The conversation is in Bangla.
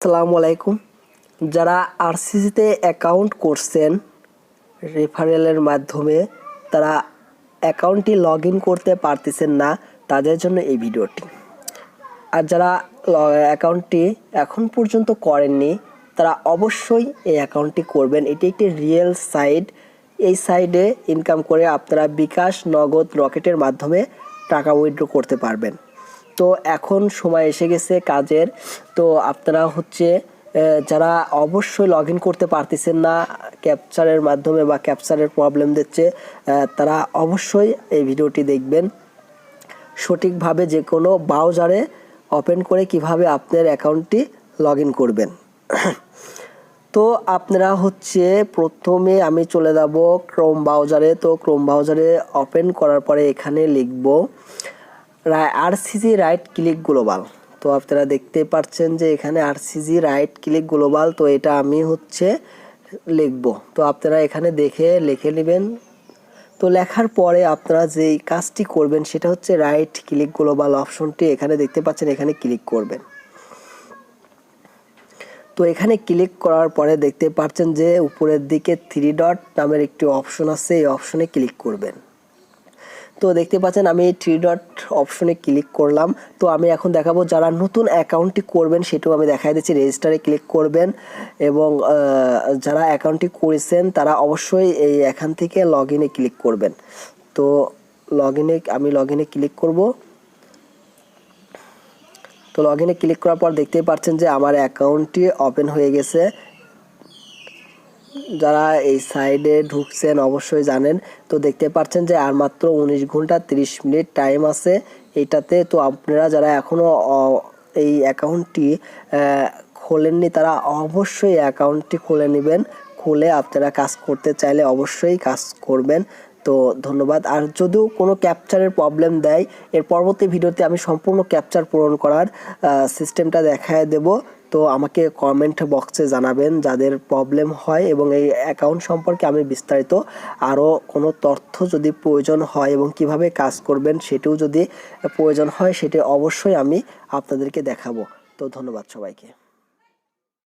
আসসালামু আলাইকুম যারা আরসিসিতে অ্যাকাউন্ট করছেন রেফারেলের মাধ্যমে, তারা অ্যাকাউন্টটি লগ ইন করতে পারতেছেন না, তাদের জন্য এই ভিডিওটি। আর যারা অ্যাকাউন্টটি এখন পর্যন্ত করেননি, তারা অবশ্যই এই অ্যাকাউন্টটি করবেন। এটি একটি রিয়েল সাইট এই সাইডে ইনকাম করে আপনারা বিকাশ নগদ রকেটের মাধ্যমে টাকা উইথড্র করতে পারবেন। তো এখন সময় এসে গেছে কাজের। তো আপনারা হচ্ছে যারা অবশ্যই লগ ইন করতে পারতেছেন না ক্যাপচারের মাধ্যমে বা ক্যাপচারের প্রবলেম দিচ্ছে তারা অবশ্যই এই ভিডিওটি দেখবেন। সঠিকভাবে যে কোনো ব্রাউজারে ওপেন করে কীভাবে আপনার অ্যাকাউন্টটি লগ ইন করবেন। তো আপনারা হচ্ছে প্রথমে আমি চলে যাব ক্রোম ব্রাউজারে তো ক্রোম ব্রাউজারে ওপেন করার পরে এখানে লিখব আরসিজি রাইট ক্লিক গ্লোবাল। তো আপনারা দেখতে পাচ্ছেন যে এখানে আরসিজি রাইট ক্লিক গ্লোবাল, তো এটা আমি হচ্ছে লিখব। তো আপনারা এখানে দেখে লিখে নেবেন। তো লেখার পরে আপনারা যেই কাজটি করবেন সেটা হচ্ছে রাইট ক্লিক গ্লোবাল অপশনটি এখানে দেখতে পাচ্ছেন, এখানে ক্লিক করবেন। তো এখানে ক্লিক করার পরে দেখতে পাচ্ছেন যে উপরের দিকে থ্রি ডট নামের একটি অপশন আছে, এই অপশনে ক্লিক করবেন। তো দেখতে পাচ্ছেন, আমি থ্রি ডট অপশনে ক্লিক করলাম। তো আমি এখন দেখাবো যারা নতুন অ্যাকাউন্টটি করবেন, সেটাও আমি দেখাই দিচ্ছি। রেজিস্টারে ক্লিক করবেন এবং যারা অ্যাকাউন্টটি করেছেন, তারা অবশ্যই এই এখান থেকে লগ ইনে ক্লিক করবেন। তো লগ ইনে আমি লগ ইনে ক্লিক করব। তো লগ ইনে ক্লিক করার পর দেখতেই পাচ্ছেন যে আমার অ্যাকাউন্টটি ওপেন হয়ে গেছে। যারা এই সাইডে ঢুকছেন অবশ্যই জানেন। তো দেখতে পাচ্ছেন যে আর মাত্র উনিশ ঘণ্টা তিরিশ মিনিট টাইম আছে। এটাতে তো আপনারা যারা এখনও এই অ্যাকাউন্টটি খোলেননি, তারা অবশ্যই অ্যাকাউন্টটি খুলে নেবেন। খুলে আপনারা কাজ করতে চাইলে অবশ্যই কাজ করবেন। তো ধন্যবাদ। আর যদিও কোনো ক্যাপচারের প্রবলেম দেয়, এর পরবর্তী ভিডিওতে আমি সম্পূর্ণ ক্যাপচার পূরণ করার সিস্টেমটা দেখায় দেব। তো আমাকে কমেন্ট বক্সে জানাবেন যাদের প্রবলেম হয় এবং এই অ্যাকাউন্ট সম্পর্কে আমি বিস্তারিত আরও কোনো তথ্য যদি প্রয়োজন হয় এবং কীভাবে কাজ করবেন সেটিও যদি প্রয়োজন হয় সেটি অবশ্যই আমি আপনাদেরকে দেখাবো। তো ধন্যবাদ সবাইকে।